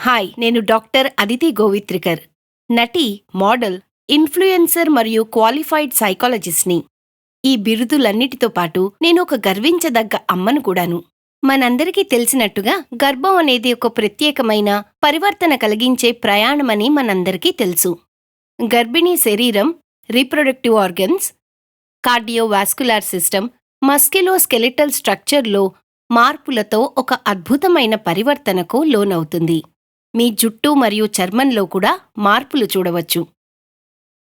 Hi నేను doctor Aditi Govitrikar. నటి model influencer మరియు క్వాలిఫైడ్ సైకాలజిస్ట్ని. ఈ బిరుదులన్నిటితో పాటు నేను ఒక గర్వించదగ్గ అమ్మను కూడాను. మనందరికీ తెలిసినట్టుగా గర్భం అనేది ఒక ప్రత్యేకమైన పరివర్తన కలిగించే ప్రయాణమని మనందరికీ తెలుసు. గర్భిణీ శరీరం reproductive organs cardiovascular system musculoskeletal స్ట్రక్చర్లో మార్పులతో ఒక అద్భుతమైన పరివర్తనకు లోనవుతుంది. మీ జుట్టు మరియు చర్మంలో కూడా మార్పులు చూడవచ్చు.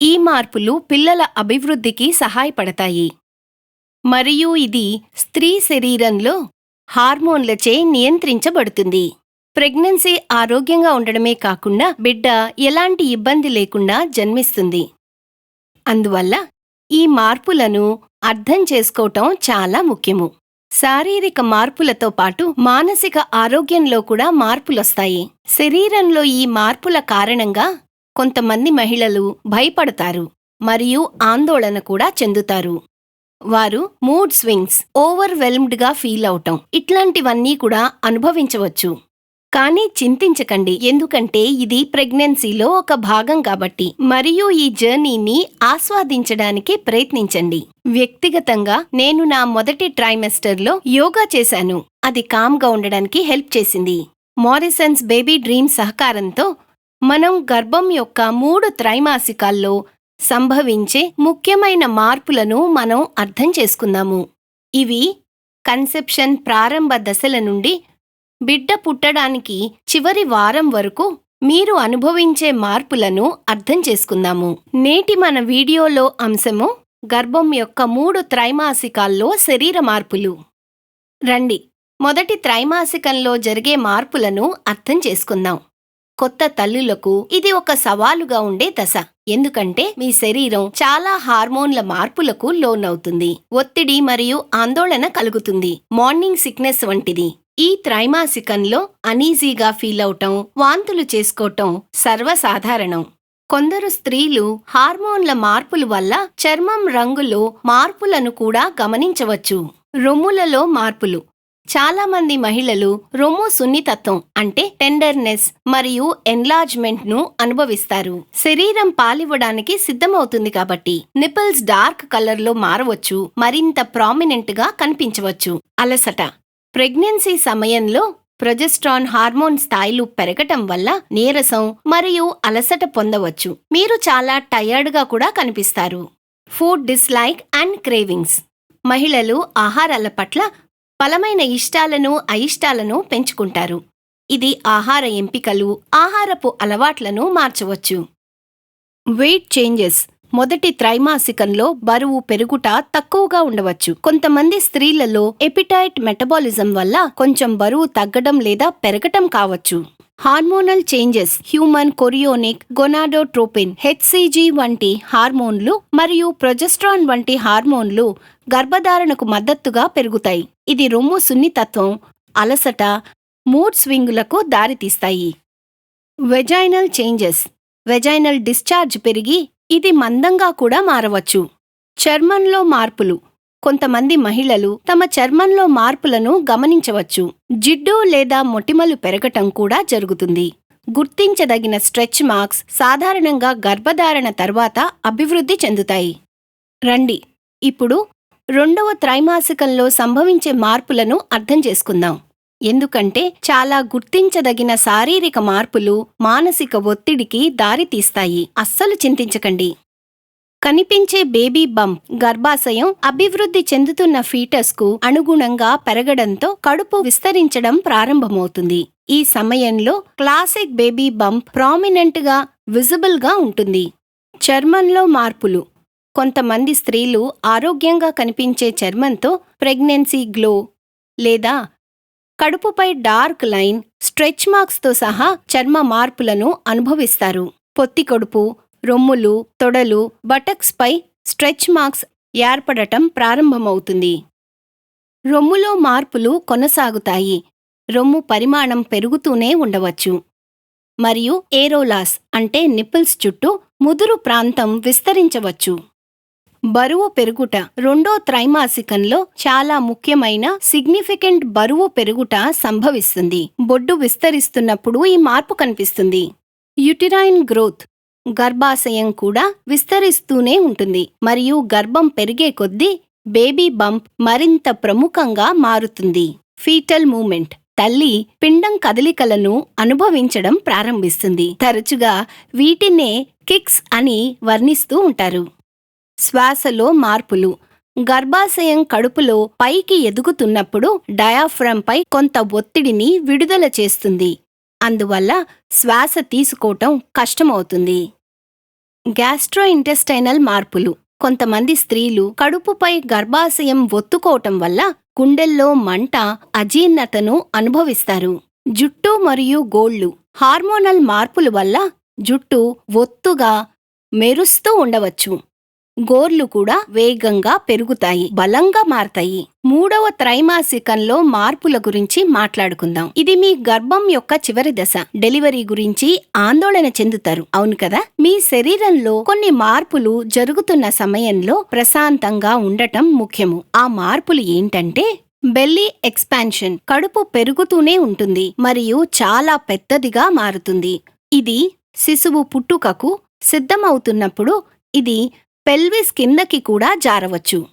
ఈ మార్పులు పిల్లల అభివృద్ధికి సహాయపడతాయి. మరియు ఇది స్త్రీ శరీరంలో హార్మోన్లచే నియంత్రించబడుతుంది. ప్రెగ్నెన్సీ ఆరోగ్యంగా ఉండడమే కాకుండా బిడ్డ ఎలాంటి ఇబ్బంది లేకుండా జన్మిస్తుంది. అందువల్ల ఈ మార్పులను అర్థం చేసుకోవటం చాలా ముఖ్యము. శారీరక మార్పులతో పాటు మానసిక ఆరోగ్యంలో కూడా మార్పులొస్తాయి. శరీరంలో ఈ మార్పుల కారణంగా కొంతమంది మహిళలు భయపడతారు మరియు ఆందోళన కూడా చెందుతారు. వారు మూడ్ స్వింగ్స్ ఓవర్వెల్మ్డ్గా ఫీల్ అవటం ఇట్లాంటివన్నీ కూడా అనుభవించవచ్చు. కానీ చింతించకండి. ఎందుకంటే ఇది ప్రెగ్నెన్సీలో ఒక భాగం కాబట్టి. మరియు ఈ జర్నీని ఆస్వాదించడానికి ప్రయత్నించండి. వ్యక్తిగతంగా నేను నా మొదటి ట్రైమెస్టర్లో యోగా చేశాను. అది కామ్గా ఉండడానికి హెల్ప్ చేసింది. మారిసన్స్ బేబీ డ్రీమ్ సహకారంతో మనం గర్భం యొక్క మూడు త్రైమాసికాల్లో సంభవించే ముఖ్యమైన మార్పులను మనం అర్థం చేసుకుందాము. ఇవి కన్సెప్షన్ ప్రారంభ దశల నుండి బిడ్డ పుట్టడానికి చివరి వారం వరకు మీరు అనుభవించే మార్పులను అర్థం చేసుకుందాము. నేటి మన వీడియోలో అంశము గర్భం యొక్క మూడు త్రైమాసికాల్లో శరీర మార్పులు. రండి మొదటి త్రైమాసికంలో జరిగే మార్పులను అర్థం చేసుకుందాం. కొత్త తల్లులకు ఇది ఒక సవాలుగా ఉండే దశ. ఎందుకంటే మీ శరీరం చాలా హార్మోన్ల మార్పులకు లోనవుతుంది. ఒత్తిడి మరియు ఆందోళన కలుగుతుంది. మార్నింగ్ సిక్నెస్ వంటిది. ఈ త్రైమాసికంలో అనీజీగా ఫీల్ అవటం వాంతులు చేసుకోవటం సర్వసాధారణం. కొందరు స్త్రీలు హార్మోన్ల మార్పుల వల్ల చర్మం రంగులో మార్పులను కూడా గమనించవచ్చు. రొమ్ములలో మార్పులు. చాలామంది మహిళలు రొమ్ము సున్నితత్వం అంటే టెండర్నెస్ మరియు ఎన్లార్జ్మెంట్ను అనుభవిస్తారు. శరీరం పాలివ్వడానికి సిద్ధమవుతుంది కాబట్టి నిపుల్స్ డార్క్ కలర్లో మారవచ్చు మరింత ప్రామినెంట్గా కనిపించవచ్చు. అలసట. ప్రెగ్నెన్సీ సమయంలో ప్రొజెస్ట్రాన్ హార్మోన్ స్థాయిలు పెరగటం వల్ల నీరసం మరియు అలసట పొందవచ్చు. మీరు చాలా టయర్డ్గా కూడా కనిపిస్తారు. Food dislike and cravings. మహిళలు ఆహారాల పట్ల బలమైన ఇష్టాలను అయిష్టాలను పెంచుకుంటారు. ఇది ఆహార ఎంపికలు ఆహారపు అలవాట్లను మార్చవచ్చు. Weight changes. మొదటి త్రైమాసికంలో బరువు పెరుగుట తక్కువగా ఉండవచ్చు. కొంతమంది స్త్రీలలో ఎపిటైట్ మెటబాలిజం వల్ల కొంచెం బరువు తగ్గడం లేదా పెరగటం కావచ్చు. Hormonal changes human chorionic gonadotropin HCG వంటి హార్మోన్లు మరియు ప్రొజెస్ట్రాన్ వంటి హార్మోన్లు గర్భధారణకు మద్దతుగా పెరుగుతాయి. ఇది రొమ్ము సున్నితత్వం అలసట మూడ్ స్వింగులకు దారితీస్తాయి. వెజైనల్ చేంజెస్ వెజైనల్ డిశ్చార్జ్ పెరిగి ఇది మందంగా కూడా మారవచ్చు. చర్మంలో మార్పులు. కొంతమంది మహిళలు తమ చర్మంలో మార్పులను గమనించవచ్చు. జిడ్డు లేదా మొటిమలు పెరగటం కూడా జరుగుతుంది. గుర్తించదగిన స్ట్రెచ్ మార్క్స్ సాధారణంగా గర్భధారణ తర్వాత అభివృద్ధి చెందుతాయి. రండి. ఇప్పుడు రెండవ త్రైమాసికంలో సంభవించే మార్పులను అర్థం చేసుకుందాం. ఎందుకంటే చాలా గుర్తించదగిన శారీరక మార్పులు మానసిక ఒత్తిడికి దారితీస్తాయి. అస్సలు చింతించకండి. కనిపించే బేబీ బంప్ గర్భాశయం అభివృద్ధి చెందుతున్న ఫీటస్కు అనుగుణంగా పెరగడంతో కడుపు విస్తరించడం ప్రారంభమవుతుంది. ఈ సమయంలో క్లాసిక్ బేబీ బంప్ ప్రామినెంట్గా విజిబుల్గా ఉంటుంది. చర్మంలో మార్పులు. కొంతమంది స్త్రీలు ఆరోగ్యంగా కనిపించే చర్మంతో ప్రెగ్నెన్సీ గ్లో లేదా కడుపుపై డార్క్ లైన్ స్ట్రెచ్ మార్క్స్తో సహా చర్మ మార్పులను అనుభవిస్తారు. పొత్తి కడుపు రొమ్ములు తొడలు బటక్స్పై స్ట్రెచ్ మార్క్స్ ఏర్పడటం ప్రారంభమవుతుంది. రొమ్ములో మార్పులు కొనసాగుతాయి. రొమ్ము పరిమాణం పెరుగుతూనే ఉండవచ్చు. మరియు ఏరోలాస్ అంటే నిప్పుల్స్ చుట్టూ ముదురు ప్రాంతం విస్తరించవచ్చు. బరువు పెరుగుట రెండో త్రైమాసికంలో చాలా ముఖ్యమైన సిగ్నిఫికెంట్ బరువు పెరుగుట సంభవిస్తుంది. బొడ్డు విస్తరిస్తున్నప్పుడు ఈ మార్పు కనిపిస్తుంది. యుటిరైన్ గ్రోత్ గర్భాశయం కూడా విస్తరిస్తూనే ఉంటుంది. మరియు గర్భం పెరిగే కొద్దీ బేబీ బంప్ మరింత ప్రముఖంగా మారుతుంది. ఫీటల్ మూమెంట్ తల్లి పిండం కదలికలను అనుభవించడం ప్రారంభిస్తుంది. తరచుగా వీటినే కిక్స్ అని వర్ణిస్తూ ఉంటారు. శ్వాసలో మార్పులు. గర్భాశయం కడుపులో పైకి ఎదుగుతున్నప్పుడు డయాఫ్రమ్పై కొంత ఒత్తిడిని విడుదల చేస్తుంది. అందువల్ల శ్వాస తీసుకోవటం కష్టమవుతుంది. గ్యాస్ట్రోఇంటెస్టైనల్ మార్పులు. కొంతమంది స్త్రీలు కడుపుపై గర్భాశయం ఒత్తుకోవటం వల్ల గుండెల్లో మంట అజీర్ణతను అనుభవిస్తారు. జుట్టు మరియు గోళ్ళు హార్మోనల్ మార్పుల వల్ల జుట్టు ఒత్తుగా మెరుస్తూ ఉండవచ్చు. గోర్లు కూడా వేగంగా పెరుగుతాయి బలంగా మారతాయి. మూడవ త్రైమాసికంలో మార్పుల గురించి మాట్లాడుకుందాం. ఇది మీ గర్భం యొక్క చివరి దశ. డెలివరీ గురించి ఆందోళన చెందుతారు. అవును కదా? మీ శరీరంలో కొన్ని మార్పులు జరుగుతున్న సమయంలో ప్రశాంతంగా ఉండటం ముఖ్యము. ఆ మార్పులు ఏంటంటే బెల్లీ ఎక్స్పాన్షన్ కడుపు పెరుగుతూనే ఉంటుంది మరియు చాలా పెద్దదిగా మారుతుంది. ఇది శిశువు పుట్టుకకు సిద్ధమవుతున్నప్పుడు ఇది పెల్విస్ కిందకి కూడా జారవచ్చు.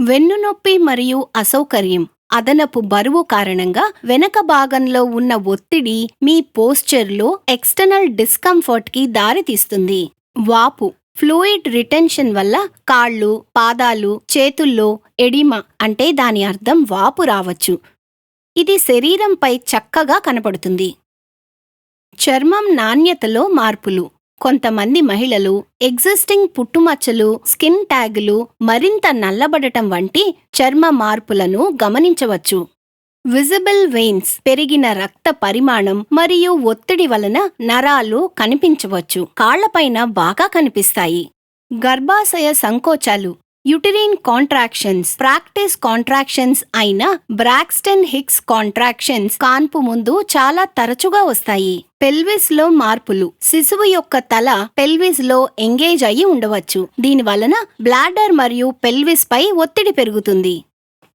వెన్నునొప్పి మరియు అసౌకర్యం అదనపు బరువు కారణంగా వెనక భాగంలో ఉన్న ఒత్తిడి మీ పోస్చర్లో ఎక్స్టర్నల్ డిస్కంఫర్ట్కి దారితీస్తుంది. వాపు ఫ్లూయిడ్ రిటెన్షన్ వల్ల కాళ్ళు పాదాలు చేతుల్లో ఎడిమ అంటే దాని అర్థం వాపు రావచ్చు. ఇది శరీరంపై చక్కగా కనపడుతుంది. చర్మం నాణ్యతలో మార్పులు కొంతమంది మహిళలు ఎగ్జిస్టింగ్ పుట్టుమచ్చలు స్కిన్ ట్యాగులు మరింత నల్లబడటం వంటి చర్మ మార్పులను గమనించవచ్చు. విజిబుల్ వెయిన్స్ పెరిగిన రక్త పరిమాణం మరియు ఒత్తిడి వలన నరాలు కనిపించవచ్చు కాళ్ళపైన బాగా కనిపిస్తాయి. గర్భాశయ సంకోచాలు యుటరిన్ కాంట్రాక్షన్స్ ప్రాక్టీస్ కాంట్రాక్షన్స్ అయిన బ్రాక్స్టన్ హిక్స్ కాంట్రాక్షన్స్ కాన్పు ముందు చాలా తరచుగా వస్తాయి. పెల్విస్లో మార్పులు శిశువు యొక్క తల పెల్విస్లో ఎంగేజ్ అయి ఉండవచ్చు. దీని వలన బ్లాడర్ మరియు పెల్విస్ పై ఒత్తిడి పెరుగుతుంది.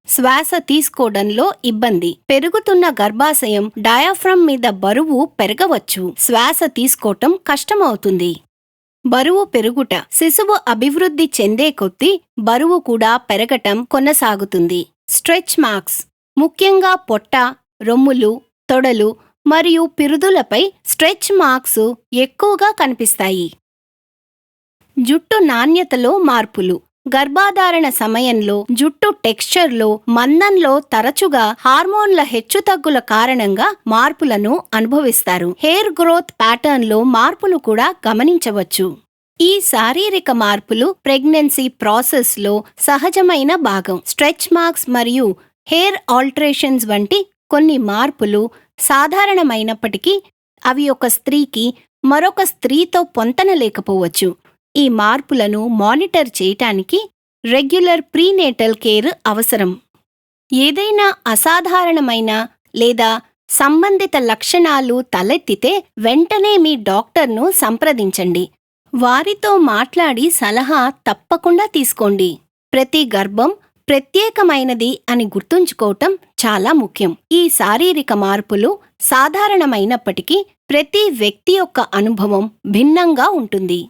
శ్వాస తీసుకోవడంలో ఇబ్బంది. పెరుగుతున్న గర్భాశయం డయాఫ్రమ్ మీద బరువు పెరగవచ్చు. శ్వాస తీసుకోవటం కష్టమవుతుంది. బరువు పెరుగుట శిశువు అభివృద్ధి చెందే కొద్దీ బరువు కూడా పెరగటం కొనసాగుతుంది. Stretch marks. ముఖ్యంగా పొట్ట రొమ్ములు తొడలు మరియు పిరుదులపై స్ట్రెచ్ మార్క్స్ ఎక్కువగా కనిపిస్తాయి. జుట్టు నాణ్యతలో మార్పులు. గర్భాధారణ సమయంలో జుట్టు టెక్స్చర్లో మందంలో తరచుగా హార్మోన్ల హెచ్చుతగ్గుల కారణంగా మార్పులను అనుభవిస్తారు. హెయిర్ గ్రోత్ ప్యాటర్న్లో మార్పులు కూడా గమనించవచ్చు. ఈ శారీరక మార్పులు ప్రెగ్నెన్సీ ప్రాసెస్లో సహజమైన భాగం. స్ట్రెచ్ మార్క్స్ మరియు హెయిర్ ఆల్టరేషన్స్ వంటి కొన్ని మార్పులు సాధారణమైనప్పటికీ అవి ఒక స్త్రీకి మరొక స్త్రీతో పొంతన లేకపోవచ్చు. ఈ మార్పులను మానిటర్ చేయటానికి రెగ్యులర్ ప్రీనేటల్ కేర్ అవసరం. ఏదైనా అసాధారణమైన లేదా సంబంధిత లక్షణాలు తలెత్తితే వెంటనే మీ డాక్టర్ను సంప్రదించండి. వారితో మాట్లాడి సలహా తప్పకుండా తీసుకోండి. ప్రతి గర్భం ప్రత్యేకమైనది అని గుర్తుంచుకోవటం చాలా ముఖ్యం. ఈ శారీరక మార్పులు సాధారణమైనప్పటికీ ప్రతి వ్యక్తి యొక్క అనుభవం భిన్నంగా ఉంటుంది.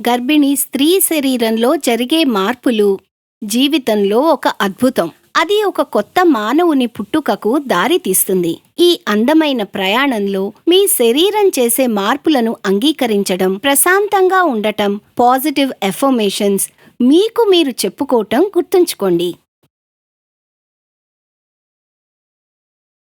గర్భిణి స్త్రీ శరీరంలో జరిగే మార్పులు జీవితంలో ఒక అద్భుతం. అది ఒక కొత్త మానవుని పుట్టుకకు దారితీస్తుంది ఈ అందమైన ప్రయాణంలో మీ శరీరం చేసే మార్పులను అంగీకరించడం ప్రశాంతంగా ఉండటం పాజిటివ్ ఎఫర్మేషన్స్ మీకు మీరు చెప్పుకోవటం గుర్తుంచుకోండి.